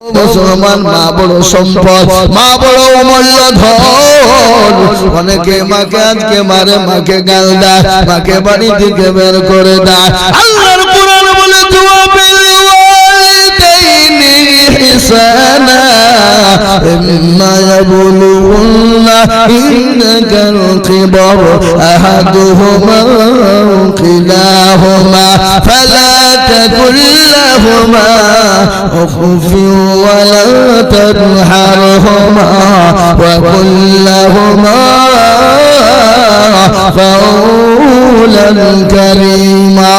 মুসলমান মা বড় সম্পদ, মা বড় অমূল্য ধন। অনেকে মাকে, আজকে মারে, মাকে গাল দেয়, মাকে বাড়ি থেকে বের করে দেয়। আল্লাহর কোরআন বলে দোয়া পেলে إحسانا إما يبلغن عندك الكبر أحدهما كلاهما فلا تكن لهما أخف ولا تنحرهما وقل لهما قولا كريما.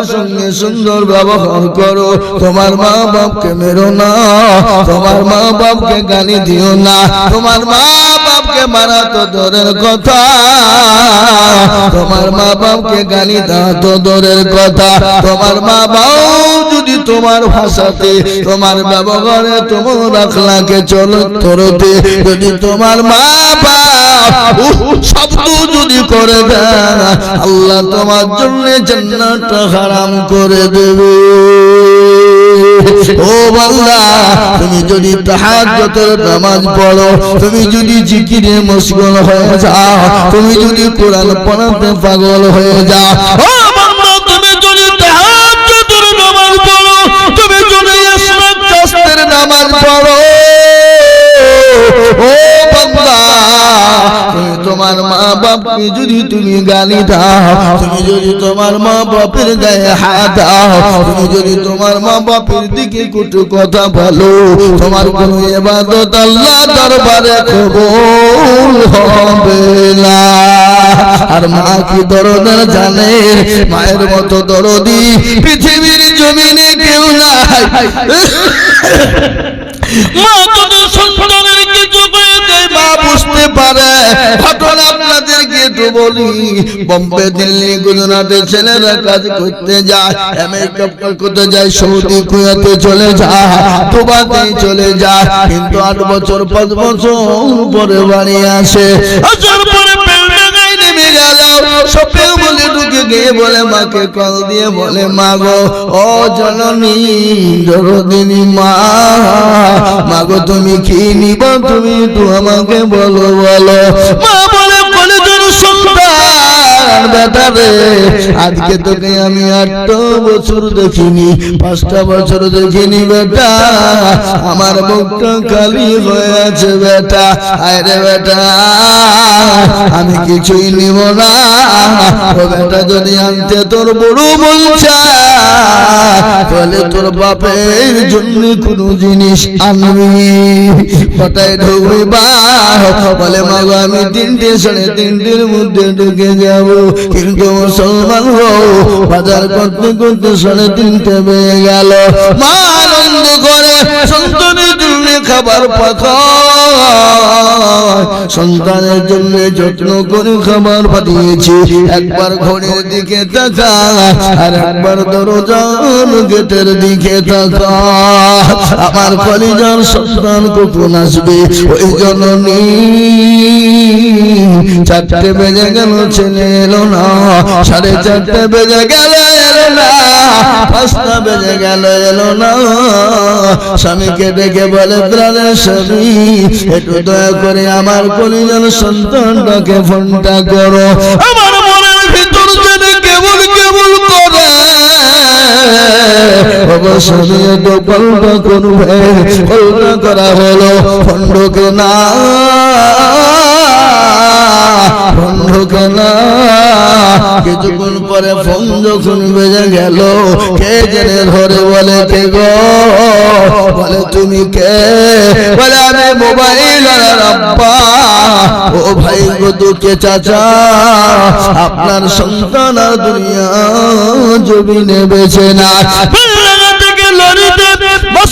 বাবার সঙ্গে সুন্দর ব্যবহার করো। তোমার মা বাপকে মেরো না। তোমার মা বাপকে গালি দিও না। তোমার মা বাপকে মারা তো দূরের কথা। তোমার মা বাপকে গালি দেওয়া তো দূরের কথা। তোমার মা বাপ যদি তোমার ভাষাতে, তোমার ব্যবহারে তোমার আখলাকে চলো, তরতে, যদি তোমার মা বাপ শব্দ করে দেয়। আল্লাহ তোমার জন্য জান্নাতটা হারাম করে দেবে। ও বান্দা, তুমি যদি তাহাজ্জুদের নামাজ পড়ো, তুমি যদি জিকিরে মশগুল হয়ে যাও, তুমি যদি কোরআন পড়াতে পাগল হয়ে যাও তোমার মা বাপকে যদি তুমি গালি দাও তুমি যদি তোমার মা বাপের গায়ে হাত দাও তুমি যদি তোমার মা বাপের দিকে কটু কথা বলো তোমার কোন এবাদত আল্লাহ দরবারে কবুল হবে না। আর মা কি দরদার জানে? মায়ের মতো দরদি পৃথিবীর জমিনে কেউ নাই। মা যদি সন্তানের কিছু মা বুঝতে পারে। ঘটনা আপনাদেরকে একটু বলি। বম্বে, দিল্লি, গুজরাটে ছেলেরা কাজ করতে যায়, আমেরিকা করতে যায়, সৌদি, কুয়াতে চলে যায় দুবাতে চলে যায়। কিন্তু আট বছর, পাঁচ বছর পরে বাড়ি আসে। গিয়ে বলে, মাকে কল দিয়ে বলে, মা গো, ও জননী দরদিনী মা মাগো তুমি কি নিব তুমি তো আমাকে বলো বলো। মা আজকে তোকে আমি বছর দেখিনি, পাঁচটা বছর দেখিনি বেটা। আমার মুখটা খালি হয়ে আছে বেটা। আরে বেটা, আমি কিছুই নিব না। বেটা যদি আনতে তোর বড় বলছে তাহলে তোর বাপের জন্য কোনো জিনিস আনবি। কোথায় ঢুকবি বলে মাগো আমি তিনটে সাড়ে তিনটের মধ্যে ঢুকে যাব। কিন্তু মুসলমান হও, বাজার করতে করতে সাড়ে তিনটে বেজে গেল। মা আনন্দ করে খাবার পাখায়। সন্তানের জন্য যত্ন করে খাবার পাঠিয়েছি। একবার ঘড়ির দিকে আর একবার দরজান গেটের দিকে আমার কলিজার সন্তান কখন আসবে? ওই জননী চারটে বেজে গেল, ছেলে এলো না। সাড়ে চারটে বেজে গেল বেজে গেল, এলো না। স্বামীকে ডেকে বলে প্রাণের স্বামী, একটু দয়া করে আমার কলিজার সন্তানটাকে ফোনটা করো। আমার মনের ভিতর কেবল কেবল করে। তো কল্পনা করবে করা হলো খণ্ডকে না। কিছুক্ষণ পরে ফোন যখন বেজে গেল কে জেনে ধরে বলে কে গো? বলে তুমি কে? বলে আমি মোবাইল আব্বা। ও ভাই গো দুঃখে চাচা আপনার সন্তান দুনিয়া জমিনে বেছে না।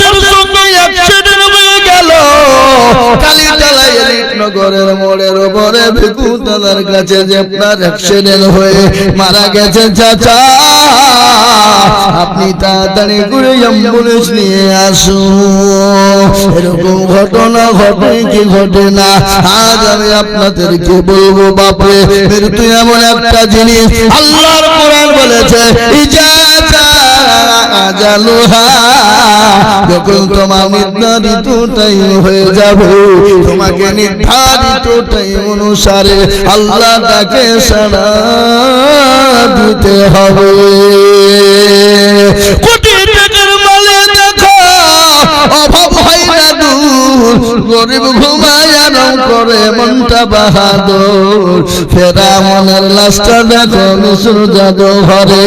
সঙ্গে গেল। কালীতলা এলিট নগরের মোড়ের উপরে ভিকু দাদার কাছে যে আপনার অ্যাক্সিডেন্ট হয়ে মারা গেছে চাচা। আপনি তাড়াতাড়ি করে অ্যাম্বুলেন্স নিয়ে আসুন। এরকম ঘটনা ঘটে কি ঘটে না? আজ আমি আপনাদেরকে বলব বাপরে মৃত্যু এমন একটা জিনিস আল্লাহর কোরআন বলেছে ইজাজা যখন তোমার নির্ধারিত হয়ে যাবে, তোমাকে নির্ধারিত অনুসারে আল্লাহ তাকে সারা দিতে হবে। কোটি টাকার মালে গরিব ঘুমায় আরাম করে মনটা বাহাদুর। ফেরা মনের লাশটা দেখো ঘরে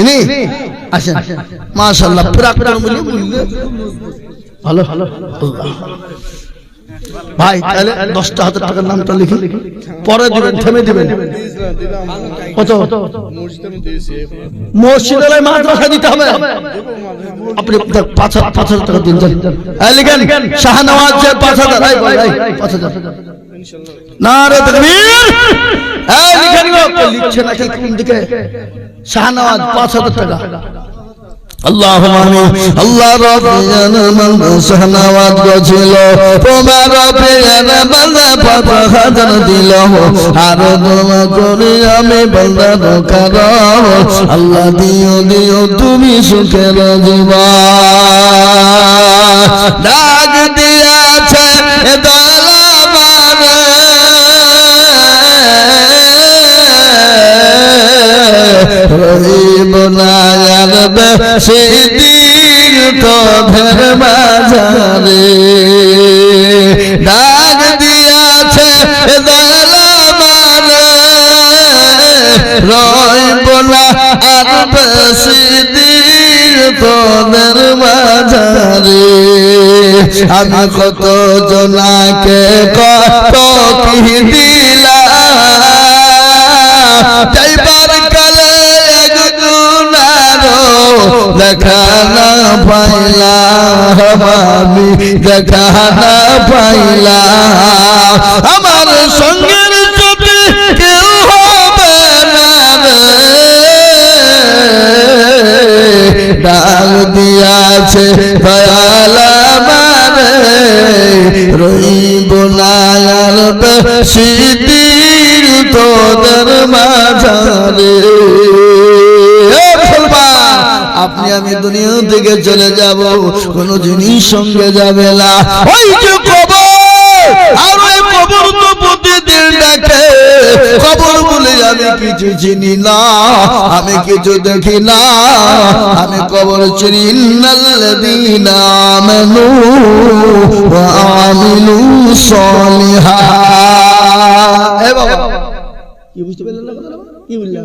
ইনি? আসেন। মাশাআল্লাহ পুরা কোরআন বলে বললে ভালো ভালো। ভাই তাহলে দশটা হাজার টাকার নামটা লিখে পরে দিবেন। থেমে দিবেন। কত? মসজিদে মাদ্রাসা দিতে হবে। আপনি পাঁচ পাঁচ হাজার টাকা দিন লিখেন শাহনওয়াজ পাঁচ হাজার পাঁচ হাজার। না রে তকবীর! লিখছে নাকি কোন দিকে? শাহনওয়াজ পাঁচ হাজার টাকা। আল্লাহ আমি দিও দিও তুমি সুখের জীবা ডাক দিয়াছে রহিব নায়ার বেশি দিন তোদের মাঝারে ডাক দিয়াছে রহিব না আর বেশি দিন তোদের আমি কত জনাকে কত কি দেখা না পাইলাম আমি দেখা না পাইলাম আমার সঙ্গের যদি কেউ হবে না ডাক দিয়াছে, দয়ালা রইব নায়ার বেশিদিন তোদের মাঝারে। আপনি আমি দুনিয়া থেকে চলে যাব কোন জিনিস সঙ্গে যাবে না ওই যে কবর আর ওই কবর তো প্রতিদিন ডাকে বলে আমি কিছু চিনি না আমি কিছু দেখি না আমি কবর চিনি ইন্নাল্লাযীনা আমানু ওয়া আমিলু সলিহাত এ বাবা কি বুঝতে পারলেন না কি বললাম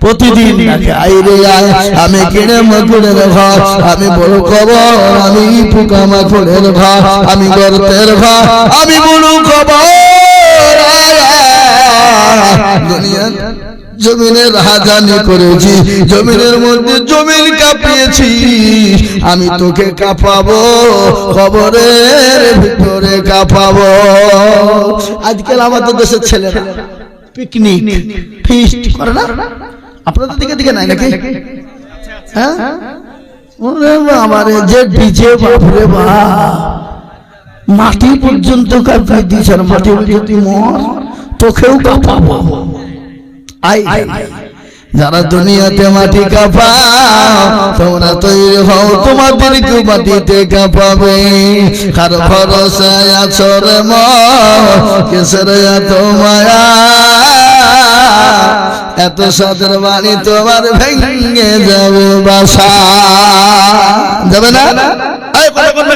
প্রতিদিন ডাকে আয় আমি কিনে মকুড়ের ঘর আমি বড় খবর আমি পোকা মাকুড়ের ঘর আমি গর্তের ঘর আমি বড় খবর দুনিয়া জমিনের রাজানি করেছি জমিনের মধ্যে জমিন কাঁপিয়েছি আমি তোকে কাঁপাবো খবরের ভিতরে কাঁপাবো আজকাল আমাদের দেশের ছেলেরা পিকনিক ফিস্ট করে না আপনাদের দিকে দিকে নাই নাকি? হ্যাঁ? ওরে যে ডিজে বাপরে বাপ। মাটি পর্যন্ত কাঁপিয়ে দিয়েছে আর মাটি যদি মর তোকেও কাঁপাবো। আই যারা দুনিয়াতে মাটি কাঁপাও তোমরা তৈরি হও তোমাদেরকে মাটিতে কাঁপাবে। কার ভরসায় আছো রে কেসের এত মায়া? এত সাদের বাণী তোমার ভেঙে যাবে বাসা। যাবে না?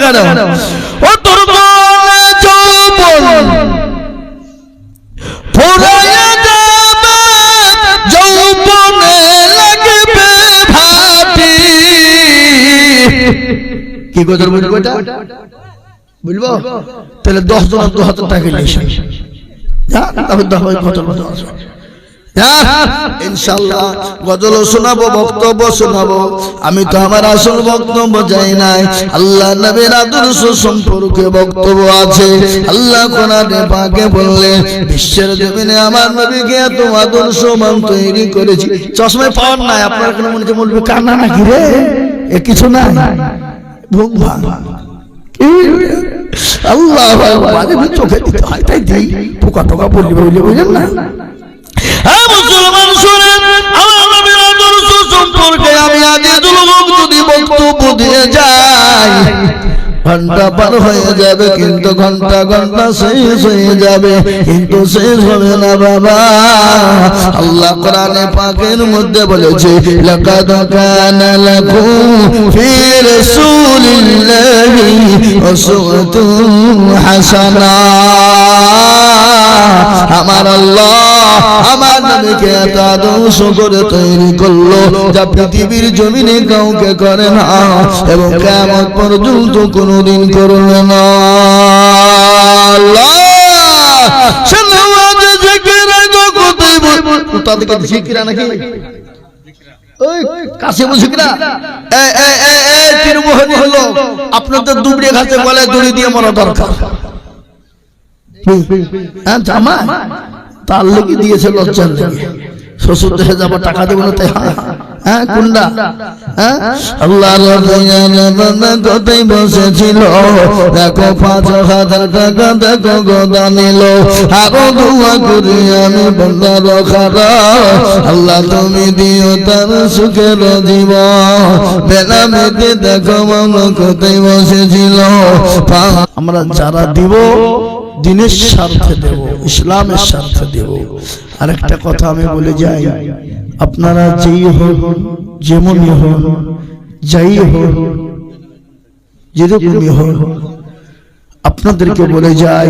কেন? ও তোর বলে যৌবন। ফুরাইয়া যাবে যৌবনে লাগবে ভাটি কি বলব এটা? বলব? তাহলে দশ জন দু হাজার টাকা নিয়ে তারপর দশ হাজার ইনশাল্লাহ গজল শোনাবো বক্তব্য শোনাবো আমি তো আমার আসল বক্তব্য যাই নাই আল্লাহ নবীর আদর্শ সম্পর্কে বক্তব্য আছে আল্লাহ কোরআনে পাকে বললেন বিশ্বের জমিনে আমার নবীকে এত আদর্শমান তৈরি করেছি চশমায় পাওয়ার নাই আপনার কোনো মনে হচ্ছে বলবে কান্না নাকি রে এ কিছু না ঘুম ভাঙ আল্লাহ চোখে দিতে হয় তাই দিই পোকা টোকা বললি বললি বুঝলেন না হ্যাঁ ঘণ্টা পার হয়ে যাবে কিন্তু ঘণ্টা ঘণ্টা শেষ হয়ে যাবে, কিন্তু শেষ হবে না বাবা। আল্লাহ কোরআনে পাকের মধ্যে বলেছে, লাকাদ কানা লাকুম ফি রাসূলিল্লাহি উসওয়াতুন হাসানা। আমার আল্লাহ আমার নবীকে এত আদর্শ করে তৈরি করল, যা পৃথিবীর জমিনে কাউকে করে না এবং কেমন পর্যন্ত কোনোদিন করবে না। তাদেরকে জিকিরা নাকি? আপনাদের দিয়ে মরা দরকার। হ্যাঁ তার লেগে দিয়েছে লজ্জার লেগে শ্বশুর দেশে যাব, টাকা দেবো না, তাই হ্যাঁ হ্যাঁ। কুন্ডা? হ্যাঁ? আল্লাহ দেখো দেখো তুমি দিও তার সুখের দেখো বসেছিল। আমরা যারা দিব দিনের স্বার্থে দেব, ইসলামের স্বার্থে দেব। আরেকটা কথা আমি বলে যাই, আপনারা যেই হন, যেমনই হন, যাই হন, যেরকমই হন, আপনাদেরকে বলে যাই,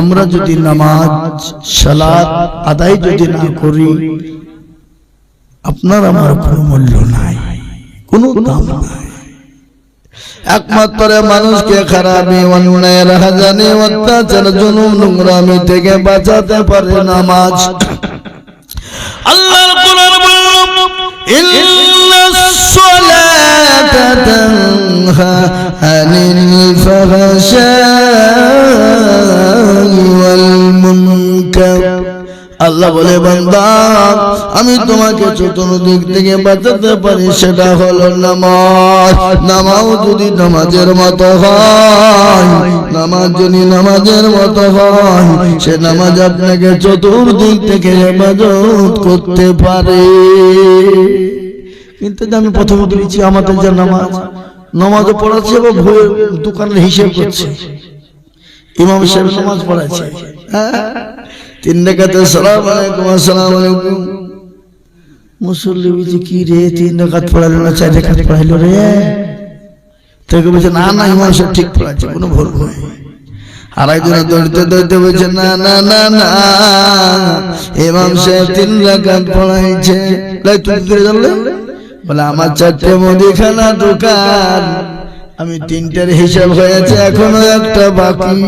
আমরা যদি নামাজ, সালাত আদায় যদি না করি, আপনার আমার কোনো মূল্য নাই, কোনো দাম নাই। একমাত্র মানুষকে খারাপি অন্যায়ের হাজানি অত্যাচার জুলুম নোংরামি থেকে বাঁচাতে পারে নামাজ। আল্লাহর কোরআন আল্লাহ বলে বান্দা আমি তোমাকে চতুর্দিক থেকে বাঁচাতে পারি সেটা হলো নামাজ। নামাও যদি নামাজের মতো হয় নামাজ যদি নামাজের মতো হয় সে নামাজ আপনাকে চতুর্দিক থেকে হেফাজত করতে পারে। কিন্তু আমি প্রথমে বলেছি আমাদের যে নামাজ নামাজও পড়াচ্ছে এবং দোকানের হিসেব করছে। ইমাম সাহেব নামাজ পড়াচ্ছে। হ্যাঁ? তিন রে, তিন পড়াইলো রে? বলছে, না না ঠিক কোনো ভুল দৌড়তে বলছে, না না না না তিন পড়াইছে। করে বলে, আমার চারটে মুদিখানা দোকান, আমি তিনটার হিসাব হয়েছে, এখনও একটা বাকি।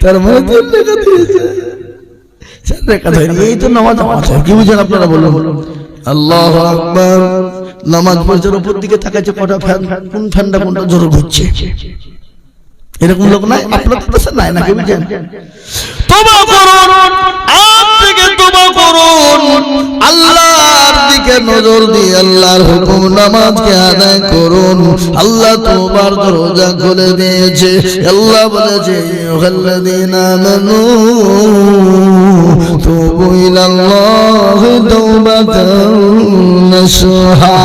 তার ধরেনি এই তো নামাজ কি বুঝেন আপনারা বলুন? আল্লাহ আকবার। নামাজ পড়ছে উপর দিকে তাকাচ্ছে কটা ফ্যান কোন ফ্যানটা কোনটা জোরে ঘুরছে? এরকম লোক নাই? আপনার নাই নাকি বুঝেন? তোবা করুন। আল্লাহর দিকে নজর দিয়ে আল্লাহর হুকুম নামাজকে আদায় করুন। আল্লাহ তোমার দরজা খুলে দিয়েছে। আল্লাহ বলেছে ইউহাল্লাযীনা আমানু, তুবু ইলাল্লাহি তাওবাতান নাসুহা।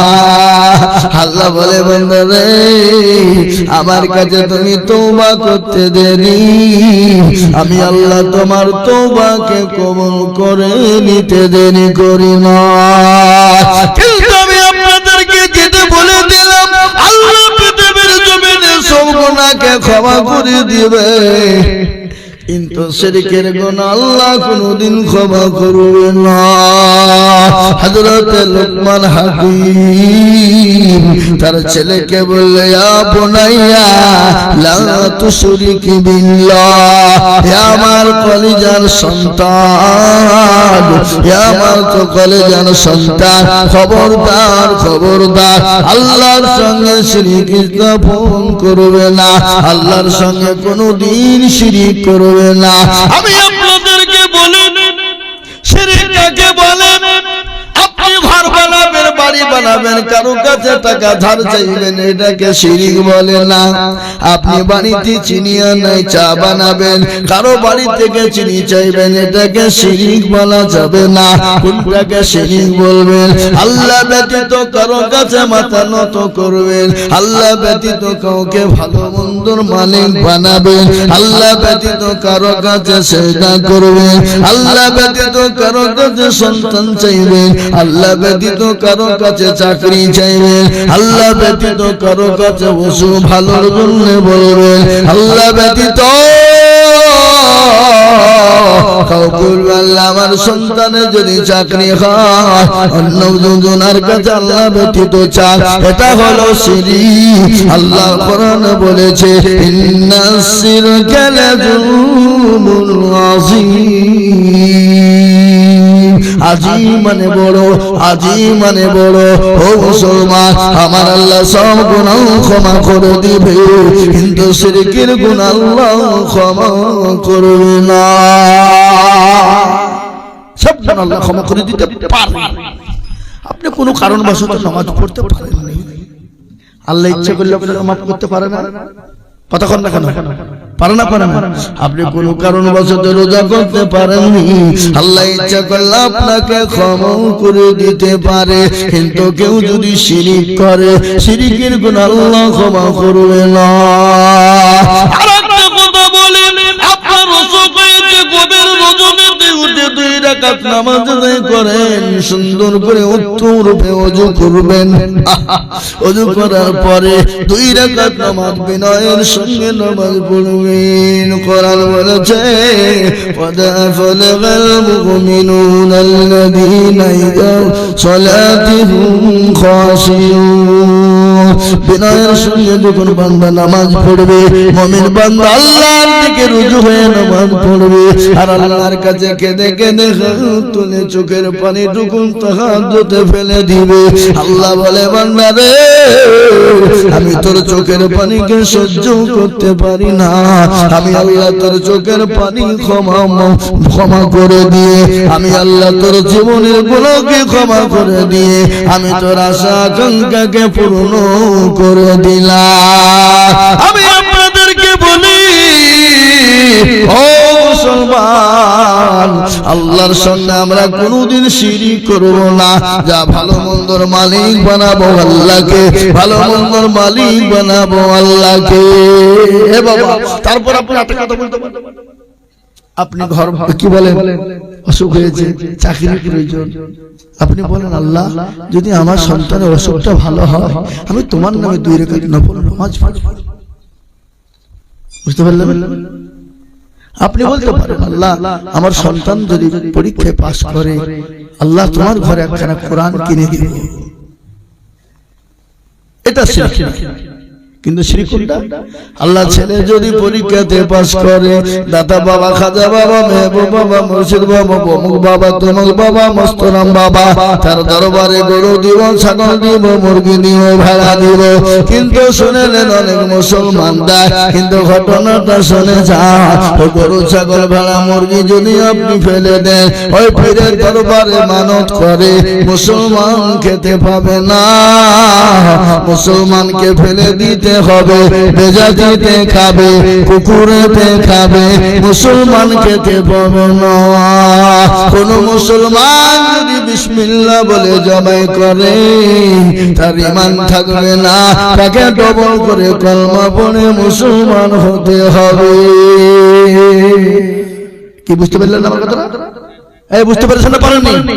আল্লাহ বলে বন্ধরে আমার কাছে তুমি তৌবা করতে দেরি। আমি আল্লাহ তোমার তৌবাকে কবল করে নিতে দেরি করি না। কিন্তু আমি আপনাদেরকে যেতে বলে দিলাম, আল্লাহ পৃথিবীর জমিনে সব গুণাকে ক্ষমা করে দিবে। কিন্তু শিরকের গুনাহ আল্লাহ কোনদিন ক্ষমা করবে না। হযরত লোকমান হাকিম তার ছেলেকে বললে ইয়া বুনাইয়া লা তুশরিক বিল্লাহ হে আমার কলিজার সন্তান হে আমার কলিজার সন্তান খবরদার খবরদার আল্লাহর সঙ্গে শিরিক স্থাপন করবে না আল্লাহর সঙ্গে কোনোদিন শিরিক করবে না। আমি আপনাদেরকে বলে শিরিক কাকে বলে বানাবেন, কারও কাছে টাকা ধার চাইবেন, এটাকে শিরিক বলে না। আপনি বাড়িতে চিনি আর নাই, চা বানাবেন, কারও বাড়ি থেকে চিনি চাইবেন, এটাকে শিরিক বলা যাবে না। কোনটাকে শিরিক বলবেন? আল্লাহ ব্যতীত কারও কাছে মাথা নত করবেন। আল্লাহ ব্যতীত কাউকে ভালো মন্দর মালিক বানাবেন। আল্লাহ ব্যতীত কারও কাছে সেটা করবেন। আল্লাহ ব্যতীত কারও কাছে সন্তান চাইবেন। আল্লাহ ব্যতীত কারও কাছে চাকরি চাইবেন আল্লাহ ব্যতীত কারও কাছে বসু ভালোর জন্য বলবেন আল্লাহ ব্যতীত বলবে, আমার সন্তানের যদি চাকরি হয় কাছে আল্লাহ ব্যতীত সিরি আল্লাহ বলেছে আজি মানে বড়, আজি মানে বড়। ও মুসলমান, আমার আল্লাহ সব গুনাহ ক্ষমা করে দিবে। কিন্তু শিরকের গুণ আল্লাহ ক্ষমা করবে না। সব গুণ আল্লাহ ক্ষমা করে দিতে পারবে। আপনি কোনো কারণবশত নামাজ পড়তে পারেননি। আল্লাহ ইচ্ছা করলে আপনাকে মাফ করতে পারে না। কতক্ষণ না কেন? পারে না পারে না। আপনি কোন কারণ বশত রোজা করতে পারেননি। আল্লাহ ইচ্ছা করলে আপনাকে ক্ষমা করে দিতে পারে। কিন্তু কেউ যদি শিরিক করে শিরিকের গুণ আল্লাহ ক্ষমা করবে না। নামাজ করেন, সুন্দর করে উত্তম রূপে করবেন। অজু করার পরে দুই রাকাত নামাজ বিনয়ের সঙ্গে নামাজ পড়বেন। কোরআন বলেছে ফালাগাল মুমিনুনা আল্লাযীনা ইযা সালাতুহুম খাশিয়ুন বিনয়ের সঙ্গে যখন বান্দা নামাজ পড়বে, মুমিন বান্দা আল্লাহর দিকে রুজু হয়ে নামাজ পড়বে। আর আল্লাহর কাছে কেঁদে কেঁদে তুলে চোখের পানি টুকুন তাহাজ্জুদে ফেলে দিবে। আল্লাহ বলে, বান্দা রে, আমি তোর চোখের পানিকে সহ্য করতে পারি না। আমি আল্লাহ তোর চোখের পানি ক্ষমা ক্ষমা করে দিয়ে, আমি আল্লাহ তোর জীবনের গুলোকে ক্ষমা করে দিয়ে, আমি তোর আশা আকাঙ্ক্ষাকে পূর্ণ করে দিলাম আমি আপনাদেরকে বলি ও মুসলমান আল্লাহর সঙ্গে আমরা কোনোদিন শিরিক করব না। যা ভালো মন্দর মালিক বানাবো আল্লাহকে ভালো মন্দর মালিক বানাবো আল্লাহকে। এ বাবা তারপর আপনি একটা কথা বলতে পারেন আপনি ঘর কি বলেন। অসুখ হয়েছে, চাকরির প্রয়োজন। আপনি বলেন, আল্লাহ, যদি আমার সন্তানের অসুখটা ভালো হয়, আমি তোমার নামে দুই রেখা নফল নামাজ বুঝতে পারলেন? আপনি বলতে পারেন, আল্লাহ, আমার সন্তান যদি পরীক্ষায় পাশ করে, আল্লাহ তোমার ঘরে একখানা কোরআন কিনে দিবে। এটা শিরক কিন্তু শ্রীকুণ্ডা আল্লাহ ছেলে যদি পরীক্ষাতে পাস করে দাদা বাবা খাজা বাবা মেহবুব বাবা মুর্শিদ বাবা অমুক বাবা তমুক বাবা মস্তরাম বাবা তার দরবারে গরু দিব ছাগল দিব মুরগি দিব ভেড়া দিব কিন্তু শুনেলেন অনেক মুসলমান দেয় কিন্তু ঘটনাটা শুনে যান ওই গরু ছাগল ভেড়া মুরগি যদি আপনি ফেলে দেন ওই পীরের দরবারে মানত করে মুসলমান খেতে পাবে না মুসলমানকে ফেলে দিতে হবে, বেজাতিতে খাবে, কুকুরেতে খাবে মুসলমান খেতে পাবে না কোন মুসলমান যদি বিসমিল্লাহ বলে জবাই করে, তার ইমান থাকবে না। তাকে ডবল করে কলমা পড়ে মুসলমান হতে হবে। কি বুঝতে পারলেন আমার এই, বুঝতে পেরেছেন না? পারেননি?